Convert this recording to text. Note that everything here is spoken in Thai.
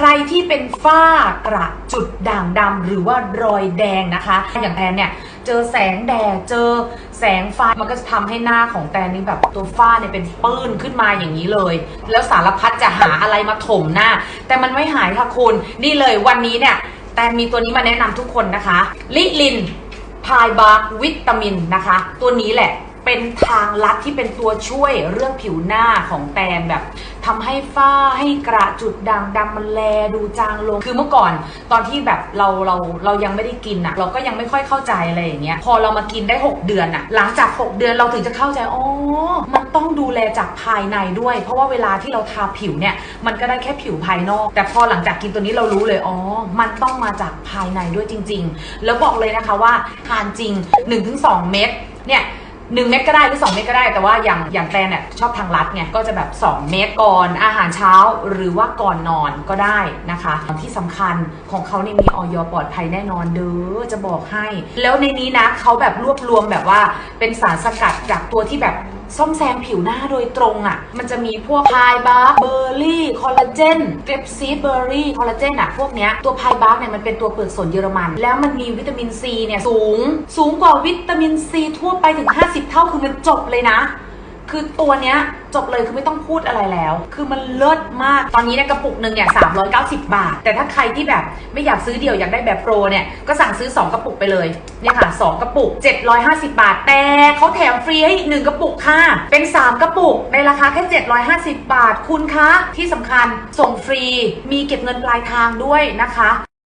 ใครที่เป็นฝ้ากระจุดด่างดำหรือว่ารอยแดงนะคะ อย่างแทนเนี่ยเจอแสงแดดเจอแสงไฟมันก็จะทำให้หน้าของแตนนี่แบบตัวฝ้าเนี่ยเป็นปื้นขึ้นมาอย่างนี้เลย แล้วสารพัดจะหาอะไรมาถมหน้า แต่มันไม่หายค่ะคุณ นี่เลยวันนี้เนี่ยแตนมีตัวนี้มาแนะนำทุกคนนะคะ ลิลินพายบาร์วิตามินนะคะ ตัวนี้แหละ เป็นทางลัดที่เป็นตัวช่วยเรื่องผิวหน้าของแตนแบบทำให้ฝ้าให้กระจุดด่างดำมันแลดูจางลง คือเมื่อก่อนตอนที่แบบเราเราเรายังไม่ได้กินอะเราก็ยังไม่ค่อยเข้าใจอะไรอย่างเงี้ย พอเรามากินได้ 6 เดือนอะหลังจาก 6 เดือนเราถึงจะเข้าใจอ๋อมันต้องดูแลจากภายในด้วย เพราะว่าเวลาที่เราทาผิวเนี่ย มันก็ได้แค่ผิวภายนอก แต่พอหลังจากกินตัวนี้เรารู้เลยอ๋อ มันต้องมาจากภายในด้วยจริง ๆ แล้วบอกเลยนะคะว่าทานจริง 1-2 เม็ดเนี่ย หนึ่งเม็ดก็ได้หรือ 2 เม็ดก็ได้แต่ว่าอย่างอย่างแตนเนี่ยชอบทางรัดไงก็จะแบบ 2 เม็ดก่อนอาหารเช้าหรือว่าก่อนนอนก็ได้นะคะที่สำคัญของเขาเนี่ยมีออยปลอดภัยแน่นอนเด้อจะบอกให้ แล้วในนี้นะเขาแบบรวบรวมแบบว่าเป็นสารสกัดจากตัวที่แบบ ซ่อมแซมผิวหน้าโดยตรงอะ่ะ มันจะมีพวกพายบาร์เบอร์รี่ คอลลาเจนเกรปซีเบอร์รี่ คอลลาเจนอะพวกเนี้ย ตัวพายบาร์เนี่ยมันเป็นตัวเปลือกสนเยอรมัน แล้วมันมีวิตามินซีเนี่ยสูง สูงกว่าวิตามินซีทั่วไปถึง 50 เท่า คือมันจบเลยนะ คือตัวเนี้ยจบเลยคือไม่ต้องพูดอะไรแล้ว คือมันเลิศมาก ตอนนี้เนี่ยกระปุกหนึ่งเนี่ย390บาท แต่ถ้าใครที่แบบไม่อยากซื้อเดี่ยวอยากได้แบบโปรเนี่ย ก็สั่งซื้อ 2 กระปุกไปเลย เนี่ยค่ะ 2 กระปุก 750 บาท แต่เขาแถมฟรีให้อีก1กระปุกค่ะ เป็น 3 กระปุก ในราคาแค่ 750 บาท คุณคะ ที่สำคัญส่งฟรี มีเก็บเงินปลายทางด้วยนะคะ